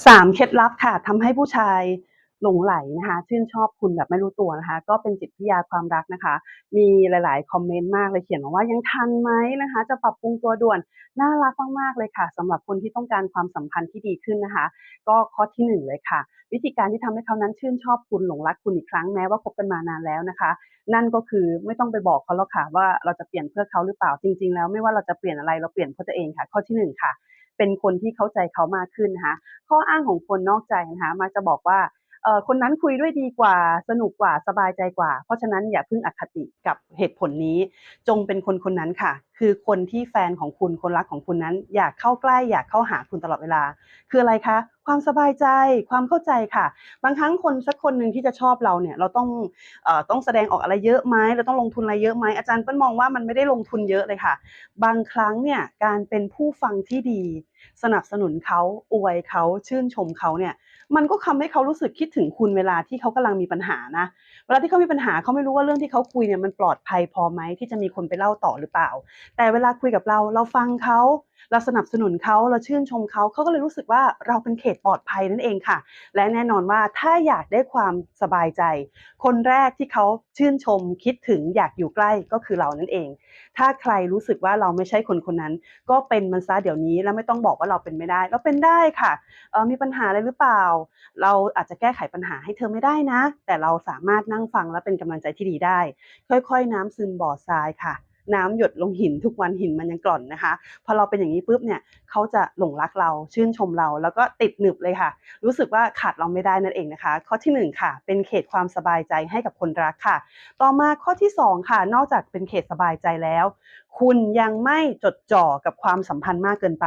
3เคล็ดลับค่ะทำให้ผู้ชายหลงไหลนะคะชื่นชอบคุณแบบไม่รู้ตัวนะคะ ก็เป็นจิตวิทยาความรักนะคะ มีหลาย ๆ คอมเมนต์มากเลยเขียนมาว่ายังทันไหมนะคะ จะปรับปรุงตัวด่วนน่ารักมากๆเลยค่ะสำหรับคนที่ต้องการความสัมพันธ์ที่ดีขึ้นนะคะ ก็ข้อที่หนึ่งเลยค่ะ วิธีการที่ทำให้เขานั้นชื่นชอบคุณหลงรักคุณอีกครั้งแม้ว่าคบกันมานานแล้วนะคะ นั่นก็คือไม่ต้องไปบอกเขาหรอกค่ะว่าเราจะเปลี่ยนเพื่อเขาหรือเปล่าจริง ๆ แล้วไม่ว่าเราจะเปลี่ยนอะไรเราเปลี่ยนเพื่อตัวเองค่ะ ข้อที่หนึ่งค่ะ เป็นคนที่เข้าใจเขามากขึ้นนะคะข้ออ้างของคนนอกใจนะคะมักจะบอกว่าเออคนนั้นคุยด้วยดีกว่าสนุกกว่าสบายใจกว่า เพราะฉะนั้นอย่าเพิ่งอคติกับเหตุผลนี้ จงเป็นคนคนนั้นค่ะ คือคนที่แฟนของคุณคนรักของคุณนั้น อยากเข้าใกล้อยากเข้าหาคุณตลอดเวลา คืออะไรคะ ความสบายใจความเข้าใจค่ะ บางครั้งคนสักคนหนึ่งที่จะชอบเราเนี่ย เราต้องอต้องแสดงออกอะไรเยอะไหมเราต้องลงทุนอะไรเยอะไหมอาจารย์เปิ้ลมองว่ามันไม่ได้ลงทุนเยอะเลยค่ะ บางครั้งเนี่ยการเป็นผู้ฟังที่ดี สนับสนุนเขาอวยเขาชื่นชมเขาเนี่ยมันก็ทำให้เขารู้สึกคิดถึงคุณเวลาที่เขากำลังมีปัญหานะ เวลาที่เขามีปัญหาเขาไม่รู้ว่าเรื่องที่เขาคุยเนี่ยมันปลอดภัยพอไหมที่จะมีคนไปเล่าต่อหรือเปล่าแต่เวลาคุยกับเราเราฟังเขาเราสนับสนุนเขาเราชื่นชมเขาเขาก็เลยรู้สึกว่าเราเป็นเขตปลอดภัยนั่นเองค่ะ และแน่นอนว่าถ้าอยากได้ความสบายใจ คนแรกที่เขาชื่นชมคิดถึงอยากอยู่ใกล้ก็คือเรานั่นเอง ถ้าใครรู้สึกว่าเราไม่ใช่คนคนนั้น ก็เป็นมันซะเดี๋ยวนี้แล้วไม่ต้องบอกว่าเราเป็นไม่ได้ เราเป็นได้ค่ะออมีปัญหาอะไรหรือเปล่า เราอาจจะแก้ไขปัญหาให้เธอไม่ได้นะ แต่เราสามารถนั่งฟังและเป็นกำลังใจที่ดีได้ ค่อยๆ น้ำซึมบ่อทรายค่ะ น้ำหยดลงหินทุกวันหินมันยังกร่อนนะคะ พอเราเป็นอย่างนี้ปุ๊บเนี่ยเขาจะหลงรักเราชื่นชมเรา แล้วก็ติดหนึบเลยค่ะ รู้สึกว่าขาดเราไม่ได้นั่นเองนะคะ ข้อที่หนึ่งค่ะ เป็นเขตความสบายใจให้กับคนรักค่ะ ต่อมาข้อที่สองค่ะ นอกจากเป็นเขตสบายใจแล้วคุณยังไม่จดจ่อกับความสัมพันธ์มากเกินไป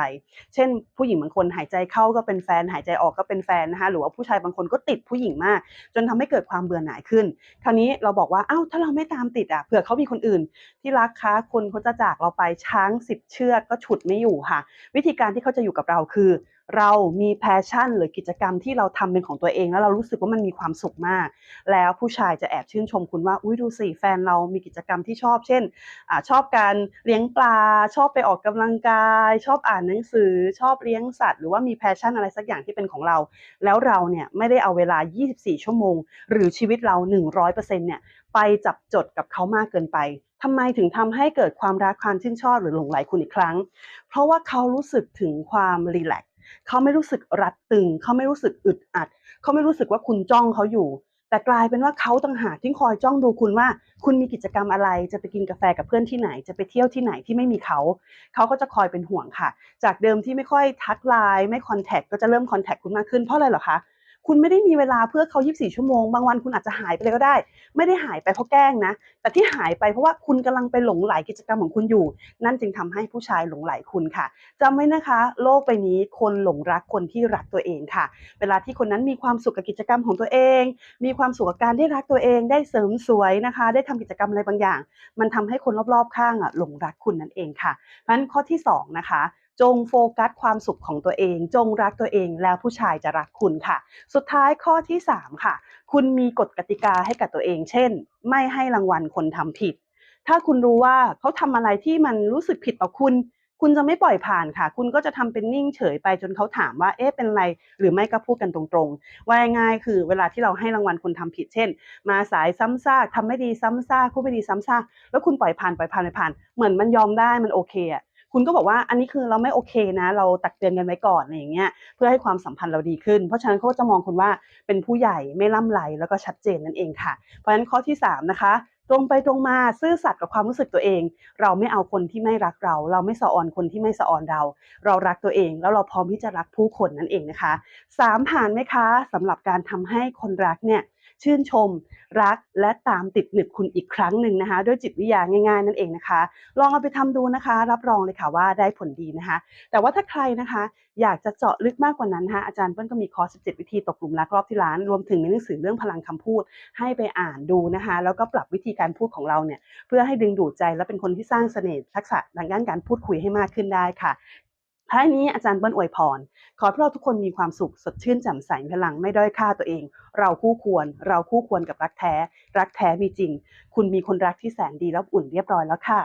เช่น ผู้หญิงบางคนหายใจเข้าก็เป็นแฟน หายใจออกก็เป็นแฟนนะคะ หรือว่าผู้ชายบางคนก็ติดผู้หญิงมาก จนทำให้เกิดความเบื่อหน่ายขึ้น คราวนี้เราบอกว่า อ้าว ถ้าเราไม่ตามติดอะเผื่อเขามีคนอื่น ที่รักคะคนเขาจะจากเราไปช้างสิบเชือกก็ฉุดไม่อยู่ค่ะ วิธีการที่เขาจะอยู่กับเราคือ เรามีแพชชั่น หรือกิจกรรมที่เราทำเป็นของตัวเอง แล้วเรารู้สึกว่ามันมีความสุขมาก แล้วผู้ชายจะแอบชื่นชมคุณว่าอุ๊ยดูสิแฟนเรามีกิจกรรมที่ชอบ เช่นอชอบการเลี้ยงปลา ชอบไปออกกำลังกาย ชอบอ่านหนังสือ ชอบเลี้ยงสัตว์ หรือว่ามีแพชชั่นอะไรสักอย่างที่เป็นของเรา แล้วเราเนี่ยไม่ได้เอาเวลา 24 ชั่วโมง หรือชีวิตเรา 100%เนี่ยไปจับจดกับเขามากเกินไปทำไมถึงทำให้เกิดความรักความชื่นชอบหรือหลงใหลคุณอีกครั้ง เพราะว่าเขารู้สึกถึงความรีแลก เขาไม่รู้สึกรัดตึง เขาไม่รู้สึกอึดอัด เขาไม่รู้สึกว่าคุณจ้องเขาอยู่ แต่กลายเป็นว่าเขาต่างหากที่คอยจ้องดูคุณว่า คุณมีกิจกรรมอะไร จะไปกินกาแฟกับเพื่อนที่ไหน จะไปเที่ยวที่ไหนที่ไม่มีเขา เขาก็จะคอยเป็นห่วงค่ะ จากเดิมที่ไม่ค่อยทักไลน์ไม่คอนแทคก็จะเริ่มคอนแทคคุณมากขึ้นเพราะอะไรเหรอคะ คุณไม่ได้มีเวลาเพื่อเขา 24 ชั่วโมง บางวันคุณอาจจะหายไปเลยก็ได้ ไม่ได้หายไปเพราะแกล้งนะ แต่ที่หายไปเพราะว่าคุณกำลังไปหลงใหลกิจกรรมของคุณอยู่ นั่นจึงทำให้ผู้ชายหลงใหลคุณค่ะจำไว้นะคะ โลกใบนี้คนหลงรักคนที่รักตัวเองค่ะ เวลาที่คนนั้นมีความสุขกับกิจกรรมของตัวเอง มีความสุขกับการได้รักตัวเอง ได้เสริมสวยนะคะ ได้ทำกิจกรรมอะไรบางอย่าง มันทำให้คนรอบๆข้างอะหลงรักคุณนั่นเองค่ะเพราะฉะนั้นข้อที่สองนะคะ จงโฟกัสความสุขของตัวเอง จงรักตัวเองแล้วผู้ชายจะรักคุณค่ะ สุดท้ายข้อที่สามค่ะ คุณมีกฎกติกาให้กับตัวเอง เช่น ไม่ให้รางวัลคนทำผิด ถ้าคุณรู้ว่าเขาทำอะไรที่มันรู้สึกผิดต่อคุณ คุณจะไม่ปล่อยผ่านค่ะ คุณก็จะทำเป็นนิ่งเฉยไปจนเขาถามว่าเอ๊ะเป็นไร หรือไม่ก็พูดกันตรงๆ ว่าง่ายคือ เวลาที่เราให้รางวัลคนทำผิด เช่น มาสายซ้ำซากทำไม่ดีซ้ำซากพูดไม่ดีซ้ำซากแล้วคุณปล่อยผ่านปล่อยผ่านปล่อยผ่าน เหมือนมันยอมได้มันโอเคอะ คุณก็บอกว่าอันนี้คือเราไม่โอเคนะ เราตักเตือนกันไว้ก่อนอะไรอย่างเงี้ยเพื่อให้ความสัมพันธ์เราดีขึ้น เพราะฉะนั้นเขาก็จะมองคุณว่าเป็นผู้ใหญ่ไม่ล่ำไรแล้วก็ชัดเจนนั่นเองค่ะ เพราะฉะนั้นข้อที่สามนะคะตรงไปตรงมาซื่อสัตย์กับความรู้สึกตัวเอง เราไม่เอาคนที่ไม่รักเรา เราไม่สะออนคนที่ไม่สะออนเรา เรารักตัวเอง แล้วเราพร้อมที่จะรักผู้คนนั่นเองนะคะสามผ่านไหมคะสำหรับการทำให้คนรักเนี่ย ชื่นชม รักและตามติดหนึบคุณอีกครั้งหนึ่งนะคะด้วยจิตวิทยาง่ายๆนั่นเองนะคะ ลองเอาไปทำดูนะคะ รับรองเลยค่ะว่าได้ผลดีนะคะ แต่ว่าถ้าใครนะคะ อยากจะเจาะลึกมากกว่านั้นนะคะอาจารย์เปิ้ลก็มีคอร์ส 17 วิธีตกหลุมรักรอบที่ร้าน รวมถึงมีหนังสือเรื่องพลังคำพูด ให้ไปอ่านดูนะคะ แล้วก็ปรับวิธีการพูดของเราเนี่ยเพื่อให้ดึงดูดใจและเป็นคนที่สร้างเสน่ห์ทักษะทางด้านการพูดคุยให้มากขึ้นได้ค่ะ ท้ายนี้อาจารย์เบิ้ลอวยพร ขอให้พวกเราทุกคนมีความสุขสดชื่นแจ่มใสพลังไม่ด้อยค่าตัวเอง เราคู่ควร เราคู่ควรกับรักแท้ รักแท้มีจริง คุณมีคนรักที่แสนดีและอบอุ่นเรียบร้อยแล้วค่ะ